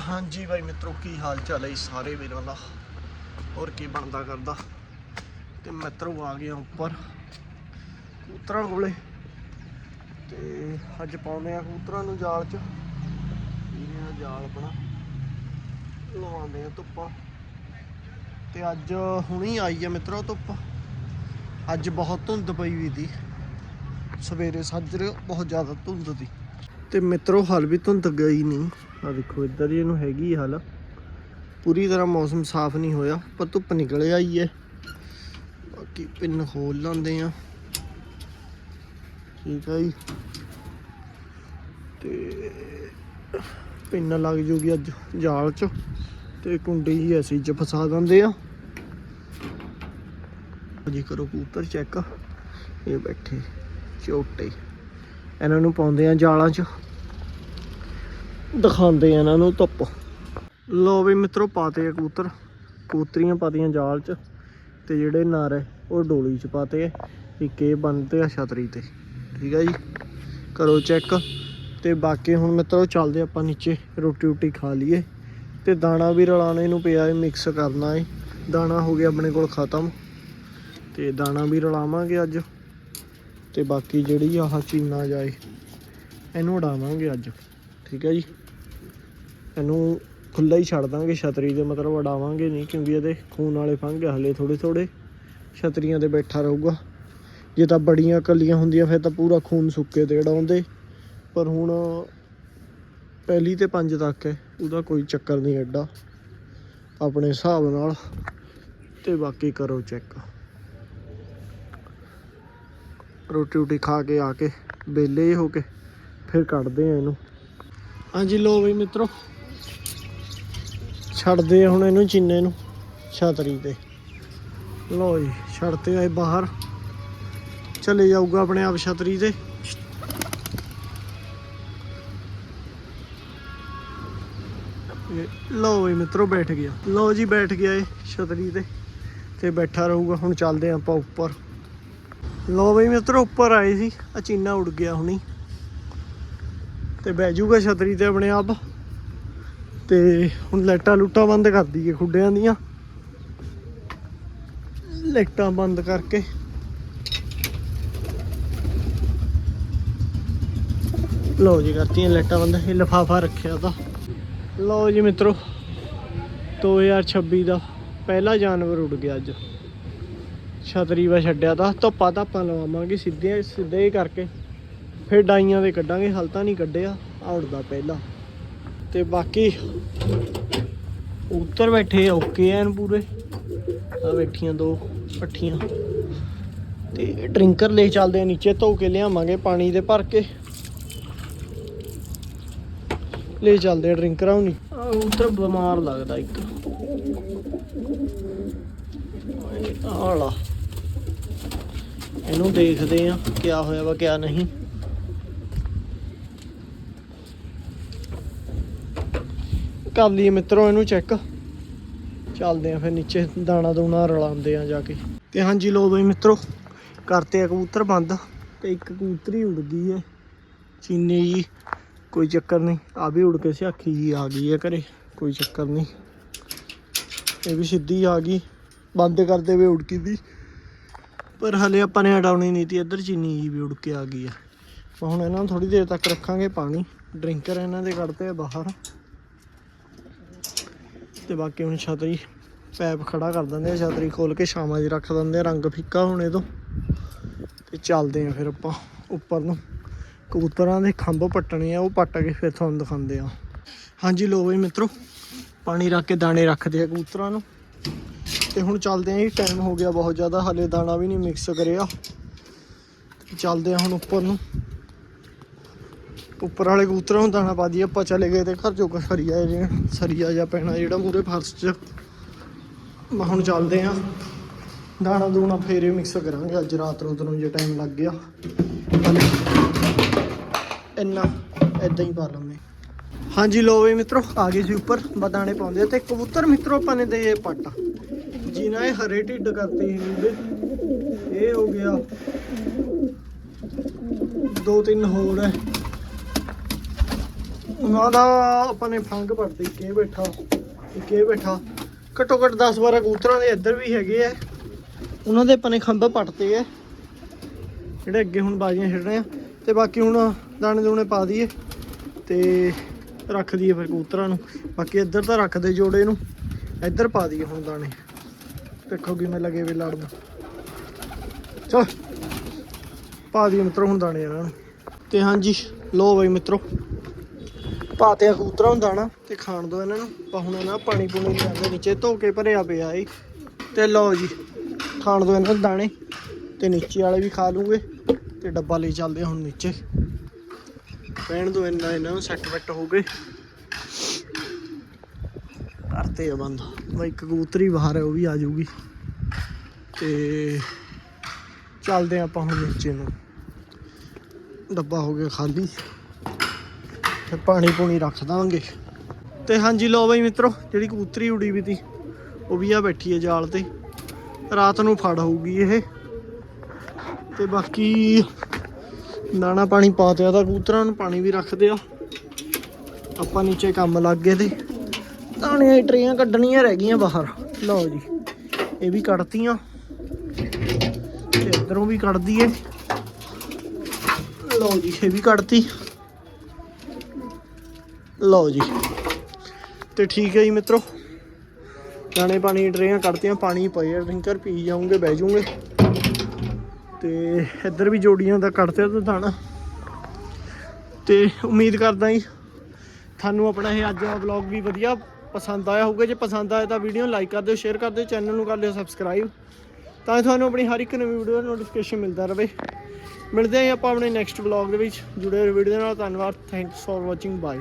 ਹਾਂਜੀ ਬਾਈ ਮਿੱਤਰੋ, ਕੀ ਹਾਲ ਚਾਲ ਹੈ ਸਾਰੇ ਵੀਰਾਂ ਦਾ ਹੋਰ ਕੀ ਬਣਦਾ ਕਰਦਾ? ਤੇ ਮਿੱਤਰੋ, ਆ ਗਿਆ ਉੱਪਰ ਕੂਤਰਾਂ ਕੋਲੇ। ਤੇ ਅੱਜ ਪਾਉਂਦੇ ਆ ਕਬੂਤਰਾਂ ਨੂੰ ਜਾਲ 'ਚ। ਇਹਨੇ ਜਾਲ ਆਪਣਾ। ਲਵਾਉਂਦੇ ਆ ਧੁੱਪਾਂ। ਤੇ ਅੱਜ ਹੁਣੀ ਆਈ ਆ ਮਿੱਤਰੋ ਧੁੱਪ। ਅੱਜ ਬਹੁਤ ਧੁੰਦ ਪਈ ਵੀ ਦੀ ਸਵੇਰੇ ਸਾਜਰੇ ਬਹੁਤ ਜ਼ਿਆਦਾ ਧੁੰਦ ਸੀ। ਤੇ ਮਿੱਤਰੋ, ਹਾਲ ਵੀ ਧੁੰਦ ਗਈ ਨਹੀਂ। ਆ ਦੇਖੋ, ਇੱਧਰ ਹੀ ਇਹਨੂੰ ਹੈਗੀ ਹਾਲ। ਪੂਰੀ ਤਰ੍ਹਾਂ ਮੌਸਮ ਸਾਫ਼ ਨਹੀਂ ਹੋਇਆ, ਪਰ ਧੁੱਪ ਨਿਕਲ ਆਈ ਹੈ। ਬਾਕੀ ਪਿੰਨ ਖੋਲ ਲਾਂਦੇ ਆ ਠੀਕ ਹੈ ਜੀ। ਤੇ ਪਿੰਨ ਲੱਗ ਜੂਗੀ ਅੱਜ ਜਾਲ 'ਚ, ਤੇ ਕੁੰਡੀ ਜੀ ਅਸੀਂ 'ਚ ਫਸਾ ਦਿੰਦੇ ਆ। ਜੀ ਕਰੋ ਕਬੂਤਰ ਚੈੱਕ। ਇਹ ਬੈਠੇ ਝੋਟੇ ਇਹਨਾਂ ਨੂੰ ਪਾਉਂਦੇ ਆ ਜਾਲਾਂ 'ਚ। ਦਿਖਾਉਂਦੇ ਆ ਇਹਨਾਂ ਨੂੰ ਧੁੱਪ। ਲੋ ਵੀ ਮਿੱਤਰੋ, ਪਾਤੇ ਆ ਕਬੂਤਰ। ਕਬੂਤਰੀਆਂ ਪਾਤੀਆਂ ਜਾਲ 'ਚ ਤੇ ਜਿਹੜੇ ਨਾਰੇ ਉਹ ਡੋਲੀ 'ਚ ਪਾਤੇ ਆ। ਇੱਕ ਇਹ ਬੰਨਤੇ ਆ ਛਤਰੀ ਤੇ। ਠੀਕ ਹੈ ਜੀ? ਕਰੋ ਚੈੱਕ। ਤੇ ਬਾਕੀ ਹੁਣ ਮਿੱਤਰੋ, ਚੱਲਦੇ ਆਪਾਂ ਨੀਚੇ ਰੋਟੀ ਰੋਟੀ ਖਾ ਲਈਏ। ਤੇ ਦਾਣਾ ਵੀ ਰਲਾਣੇ ਨੂੰ ਪਿਆ ਹੈ ਮਿਕਸ ਕਰਨਾ ਹੈ ਦਾਣਾ ਹੋ ਗਿਆ ਆਪਣੇ ਕੋਲ ਖਤਮ। ਤੇ ਦਾਣਾ ਵੀ ਰਲਾਵਾਂਗੇ ਅੱਜ। ਤੇ ਬਾਕੀ ਜਿਹੜੀ ਆਹ ਚੀਨਾ ਜਾਏ, ਇਹਨੂੰ ਉਡਾਵਾਂਗੇ ਅੱਜ। ਠੀਕ ਹੈ ਜੀ। ਇਹਨੂੰ ਖੁੱਲਾ ਹੀ ਛੱਡ ਦਾਂਗੇ, ਛਤਰੀ ਦੇ ਮਤਲਬ ਉਡਾਵਾਂਗੇ ਨਹੀਂ, ਕਿਉਂਕਿ ਇਹਦੇ ਖੂਨ ਵਾਲੇ ਫੰਗ ਆ, ਹਲੇ ਥੋੜੇ ਥੋੜੇ ਛਤਰੀਆਂ ਤੇ ਬੈਠਾ ਰਹੂਗਾ। ਜੇ ਤਾਂ ਬੜੀਆਂ ਕੱਲੀਆਂ ਹੁੰਦੀਆਂ, ਫਿਰ ਤਾਂ ਪੂਰਾ ਖੂਨ ਸੁੱਕੇ ਤੇ ਉਡਾਉਂਦੇ ਪਰ ਹੁਣ ਪਹਿਲੀ ਤੇ ਪੰਜ ਤੱਕ ਹੈ, ਉਹਦਾ ਕੋਈ ਚੱਕਰ ਨਹੀਂ ਐਡਾ, ਆਪਣੇ ਹਿਸਾਬ ਨਾਲ। ਤੇ ਬਾਕੀ ਕਰੋ ਚੈੱਕ। ਰੋਟੀ ਰੋਟੀ ਖਾ ਕੇ ਆ ਕੇ, ਵਿਹਲੇ ਹੋ ਕੇ, ਫਿਰ ਕੱਢਦੇ ਆ ਇਹਨੂੰ। ਹਾਂਜੀ ਲੋ ਵੀ ਮਿੱਤਰੋ। ਛੱਡਦੇ ਆ ਹੁਣ ਇਹਨੂੰ ਚੀਨੇ ਨੂੰ, ਛਤਰੀ ਤੇ। ਲੋ ਜੀ, ਛੱਡਤੇ ਆਏ ਬਾਹਰ। ਚਲੇ ਜਾਊਗਾ ਆਪਣੇ ਆਪ ਛਤਰੀ ਤੇ। ਇਹ ਲਓ ਵੀ ਮਿੱਤਰੋ, ਬੈਠ ਗਿਆ। ਲਓ ਜੀ, ਬੈਠ ਗਿਆ ਏ ਛਤਰੀ ਤੇ। ਤੇ ਬੈਠਾ ਰਹੂਗਾ, ਹੁਣ ਚੱਲਦੇ ਆਪਾਂ ਉੱਪਰ। ਲਓ ਬਈ ਮਿੱਤਰੋ, ਉੱਪਰ ਆਏ ਸੀ। ਆ ਚੀਨਾ ਉੜ ਗਿਆ ਹੁਣੀ। ਤੇ ਬਹਿ ਜਾਊਗਾ ਛਤਰੀ ਤੇ ਆਪਣੇ ਆਪ। ਤੇ ਹੁਣ ਲਾਈਟਾਂ ਲੂਟਾਂ ਬੰਦ ਕਰ ਦਈਏ ਖੁੱਡਿਆਂ ਦੀਆਂ। ਲਾਈਟਾਂ ਬੰਦ ਕਰਕੇ। ਲਓ ਜੀ ਕਰਤੀਆਂ ਲਾਈਟਾਂ ਬੰਦ, ਇਹ ਲਿਫਾਫਾ ਰੱਖਿਆ ਤਾਂ। ਲਓ ਜੀ ਮਿੱਤਰੋ 2026 ਦਾ ਪਹਿਲਾ ਜਾਨਵਰ ਉੱਡ ਗਿਆ ਅੱਜ। ਛਤਰੀ ਵਾ ਛੱਡਿਆ ਤਾਂ, ਧੁੱਪਾ ਧਾਪਾਂ ਲਵਾਵਾਂਗੇ ਸਿੱਧੇ ਸਿੱਧੇ ਹੀ ਕਰਕੇ। ਫਿਰ ਡਾਈਆਂ ਦੇ ਕੱਢਾਂਗੇ, ਹਲ ਤਾਂ ਨਹੀਂ ਕੱਢਿਆ ਆ ਉੱਡਦਾ ਤੇ ਬਾਕੀ ਉੱਤਰ ਬੈਠੇ ਓਕੇ ਐਨ ਪੂਰੇ। ਆ ਬੈਠੀਆਂ ਦੋ ਪੱਠੀਆਂ। ਤੇ ਡਰਿੰਕਰ ਲੈ ਚੱਲਦੇ ਆ, ਨੀਚੇ ਧੋ ਕੇ ਲਿਆਵਾਂਗੇ ਪਾਣੀ ਦੇ ਭਰ ਕੇ। ਲੈ ਚੱਲਦੇ ਆ ਡਰਿੰਕਰਾਂ ਹੁਣੀ। ਆ ਉੱਤਰ ਬਿਮਾਰ ਲੱਗਦਾ ਇੱਕ। ਆਲਾ ਇਹਨੂੰ ਦੇਖਦੇ ਆ ਕਿਆ ਹੋਇਆ ਵਾ, ਕਿਆ ਨਹੀਂ। ਕਰ ਲਈਏ ਮਿੱਤਰੋ, ਇਹਨੂੰ ਚੈੱਕ ਚੱਲਦੇ ਆ ਫਿਰ ਨੀਚੇ, ਦਾਣਾ ਦੂਣਾ ਰਲਾਉਂਦੇ ਆ ਜਾ ਕੇ। ਤੇ ਹਾਂਜੀ ਲੋ ਬਈ ਮਿੱਤਰੋ, ਕਰਤੇ ਆ ਕਬੂਤਰ ਬੰਦ। ਤੇ ਇੱਕ ਕਬੂਤਰੀ ਉੜ ਗਈ ਹੈ ਚੀਨੀ ਜੀ, ਕੋਈ ਚੱਕਰ ਨਹੀਂ। ਆ ਵੀ ਉੜ ਕੇ ਸਿਆਖੀ ਜੀ ਆ ਗਈ ਹੈ ਘਰੇ, ਕੋਈ ਚੱਕਰ ਨਹੀਂ। ਇਹ ਵੀ ਸਿੱਧੀ ਆ ਗਈ। ਬੰਦ ਕਰਦੇ ਵੇ ਉੜ ਗਈ ਦੀ। ਪਰ ਹਲੇ ਆਪਾਂ ਨੇ ਹਟਾਉਣੀ ਨਹੀਂ ਤੀ, ਇੱਧਰ ਚੀਨੀ ਜੀ ਵੀ ਉੜ ਕੇ ਆ ਗਈ ਆ ਤਾਂ ਹੁਣ ਇਹਨਾਂ ਨੂੰ ਥੋੜੀ ਦੇਰ ਤੱਕ ਰੱਖਾਂਗੇ ਪਾਣੀ। ਡਰਿੰਕਰ ਇਹਨਾਂ ਦੇ ਕੱਢਦੇ ਆ ਬਾਹਰ। ਤੇ ਬਾਕੀ ਹੁਣ ਛਤਰੀ ਪੈਪ ਖੜਾ ਕਰ ਦਿੰਦੇ ਆ, ਛਤਰੀ ਖੋਲ ਕੇ ਛਾਵਾਂ 'ਚ ਰੱਖ ਦਿੰਦੇ ਆ, ਰੰਗ ਫਿੱਕਾ ਹੋਣੇ ਤੋਂ। ਤੇ ਚੱਲਦੇ ਆ ਫਿਰ ਆਪਾਂ ਉੱਪਰ ਨੂੰ। ਕਬੂਤਰਾਂ ਦੇ ਖੰਭ ਪੱਟਣੇ ਆ, ਉਹ ਪੱਟ ਕੇ ਫਿਰ ਤੁਹਾਨੂੰ ਦਿਖਾਉਂਦੇ ਆ। ਹਾਂਜੀ ਲੋ ਬਈ ਮਿੱਤਰੋ, ਪਾਣੀ ਰੱਖ ਕੇ ਦਾਣੇ ਰੱਖਦੇ ਆ ਕਬੂਤਰਾਂ ਨੂੰ। ਤੇ ਹੁਣ ਚੱਲਦੇ ਆਂ ਜੀ ਟਾਈਮ ਹੋ ਗਿਆ ਬਹੁਤ ਜ਼ਿਆਦਾ, ਹਲੇ ਦਾਣਾ ਵੀ ਨਹੀਂ ਮਿਕਸ ਕਰਿਆ। ਚੱਲਦੇ ਆ ਹੁਣ ਉੱਪਰ ਨੂੰ। ਉੱਪਰ ਵਾਲੇ ਕਬੂਤਰਾਂ ਨੂੰ ਦਾਣਾ ਪਾ ਦਈਏ, ਆਪਾਂ ਚਲੇ ਗਏ ਤੇ ਘਰ ਜੋ ਸਰੀਆ ਜਿਹੜਾ ਸਰੀਆ ਜਾਂ ਪੈਣਾ ਜਿਹੜਾ ਮੂਰੇ ਫਰਸ਼ 'ਚ। ਮੈਂ ਹੁਣ ਚੱਲਦੇ ਆ। ਦਾਣਾ ਦੂਣਾ ਫੇਰੇ ਮਿਕਸ ਕਰਾਂਗੇ, ਅੱਜ ਰਾਤ ਰੋਤ ਨੂੰ ਜੇ ਟਾਈਮ ਲੱਗ ਗਿਆ। ਇੰਨਾ ਇਦਾਂ ਹੀ ਪਾ ਲਵਾਂਗੇ ਹਾਂਜੀ ਲੋ ਵੀ ਮਿੱਤਰੋ, ਆ ਗਏ ਸੀ ਉੱਪਰ ਬਦਾਣੇ ਪਾਉਂਦੇ ਆ। ਤੇ ਕਬੂਤਰ ਮਿੱਤਰੋ, ਆਪਾਂ ਨੇ ਦੇ ਪੱਟ। ਜਿਨ੍ਹਾਂ ਇਹ ਹਰੇ ਢਿੱਡ ਕਰਤੇ ਸੀ ਇਹ ਹੋ ਗਿਆ। ਦੋ ਤਿੰਨ ਹੋਰ ਹੈ। ਉਹਨਾਂ ਦਾ ਆਪਾਂ ਨੇ ਫੰਗ ਪੜਤੀ ਕੇ ਬੈਠਾ ਇੱਕ ਬੈਠਾ। ਘੱਟੋ ਘੱਟ 10 12 ਕਬੂਤਰਾਂ ਦੇ ਇੱਧਰ ਵੀ ਹੈਗੇ ਆ। ਉਹਨਾਂ ਦੇ ਆਪਾਂ ਨੇ ਖੰਭ ਪੱਟਦੇ ਆ, ਜਿਹੜੇ ਅੱਗੇ ਹੁਣ ਬਾਜ਼ੀਆਂ ਛੱਡ ਰਹੇ ਆ। ਤੇ ਬਾਕੀ ਹੁਣ ਦਾਣੇ ਦੂਣੇ ਪਾ ਦਈਏ ਤੇ ਰੱਖ ਦਈਏ ਫਿਰ ਕਬੂਤਰਾਂ ਨੂੰ। ਬਾਕੀ ਇੱਧਰ ਤਾਂ ਰੱਖਦੇ ਜੋੜੇ ਨੂੰ। ਇੱਧਰ ਪਾ ਦਈਏ ਹੁਣ ਦਾਣੇ। ਦੇਖੋ ਕਿਵੇਂ ਲੱਗੇ ਵੇ ਲੜਨ। ਚਲ, ਪਾ ਦਈਏ ਮਿੱਤਰੋ ਹੁਣ ਦਾਣੇ ਇਹਨਾਂ ਨੂੰ। ਤੇ ਹਾਂਜੀ ਲੋ ਬਈ ਮਿੱਤਰੋ। ਪਾਤੇ ਆ ਹੁੰਦਾ ਨਾ, ਤੇ ਖਾਣ ਦੋ ਇਹਨਾਂ ਨੂੰ। ਪਾ ਹੁਣ ਪਾਣੀ ਪੂਣੀ ਲਿਆਂਦੇ ਨੀਚੇ ਧੋ ਕੇ ਭਰਿਆ ਪਿਆ ਏ। ਤੇ ਲਓ ਜੀ, ਖਾਣ ਦੋ ਇਹਨਾਂ ਨੂੰ ਦਾਣੇ, ਤੇ ਨੀਚੇ ਵਾਲੇ ਵੀ ਖਾ ਲੂਗੇ, ਤੇ ਡੱਬਾ ਲਈ ਚੱਲਦੇ ਆ ਹੁਣ ਨੀਚੇ। ਪੈਣ ਦੋ ਇਹਨਾਂ ਇਹਨਾਂ ਨੂੰ ਸੈੱਟ ਵੈੱਟ ਹੋ ਗਏ। ਕਰਤੇ ਆ ਬੰਦ। ਬਈ ਕਬੂਤਰੀ ਬਾਹਰ ਹੈ ਉਹ ਵੀ ਆ ਜਾਊਗੀ। ਤੇ ਚੱਲਦੇ ਆ ਆਪਾਂ ਹੁਣ ਨੀਚੇ ਨੂੰ। ਡੱਬਾ ਹੋ ਗਿਆ ਖਾਲੀ। ਤੇ ਪਾਣੀ ਪੂਣੀ ਰੱਖ ਦਾਂਗੇ। ਤੇ ਹਾਂਜੀ ਲੋ ਬਈ ਮਿੱਤਰੋ, ਜਿਹੜੀ ਕਬੂਤਰੀ ਉਡੀ ਵੀ ਤੀ, ਉਹ ਵੀ ਆ ਬੈਠੀ ਹੈ ਜਾਲ ਤੇ। ਰਾਤ ਨੂੰ ਫੜ ਹੋਊਗੀ ਇਹ। ਤੇ ਬਾਕੀ ਨਾਣਾ ਪਾਣੀ ਪਾ ਤਿਆ ਤਾਂ ਕਬੂਤਰਾਂ ਨੂੰ, ਪਾਣੀ ਵੀ ਰੱਖਦੇ ਆ। ਆਪਾਂ ਨੀਚੇ ਕੰਮ ਲੱਗ ਗਏ ਤੇ। ਦਾਣਿਆਂ ਦੀ ਟਰੀਆਂ ਕੱਢਣੀਆਂ ਰਹਿ ਗਈਆਂ ਬਾਹਰ। ਲਓ ਜੀ, ਇਹ ਵੀ ਕੱਢਤੀਆਂ। ਤੇ ਇਧਰੋਂ ਵੀ ਕੱਢ ਦਈਏ। ਲਓ ਜੀ, ਇਹ ਵੀ ਕੱਢਤੀ। ਲਓ ਜੀ। ਤੇ ਠੀਕ ਹੈ ਜੀ ਮਿੱਤਰੋ। ਦਾਣੇ ਪਾਣੀ ਦੀਆਂ ਟਰੇਆਂ ਕੱਢਤੀਆਂ, ਪਾਣੀ ਪਏ ਆ, ਡਰਿੰਕਰ ਪੀ ਜਾਉਂਗੇ ਬਹਿ ਜਾਉਂਗੇ ਤੇ ਇੱਧਰ ਵੀ ਜੋੜੀਆਂ ਦਾ ਕੱਢਤੇ ਤੇ ਦਾਣਾ। ਤੇ ਉਮੀਦ ਕਰਦਾ ਜੀ ਤੁਹਾਨੂੰ ਆਪਣਾ ਇਹ ਅੱਜ ਦਾ ਵਲੌਗ ਵੀ ਵਧੀਆ ਪਸੰਦ ਆਇਆ ਹੋਊਗਾ। ਜੇ ਪਸੰਦ ਆਇਆ ਤਾਂ ਵੀਡੀਓ ਨੂੰ ਲਾਈਕ ਕਰ ਦਿਓ ਸ਼ੇਅਰ ਕਰ ਦਿਓ ਚੈਨਲ ਨੂੰ ਕਰ ਲਿਓ ਸਬਸਕ੍ਰਾਈਬ ਤਾਂ ਤੁਹਾਨੂੰ ਆਪਣੀ ਹਰ ਇੱਕ ਨਵੀਂ ਵੀਡੀਓ ਦਾ ਨੋਟੀਫਿਕੇਸ਼ਨ ਮਿਲਦਾ ਰਹੇ। ਮਿਲਦੇ ਹਾਂ ਜੀ ਆਪਾਂ ਆਪਣੇ ਨੈਕਸਟ ਵਲੌਗ ਦੇ ਵਿੱਚ। ਜੁੜੇ ਰਹੋ ਵੀਡੀਓ ਨਾਲ। ਧੰਨਵਾਦ। Thanks for watching bye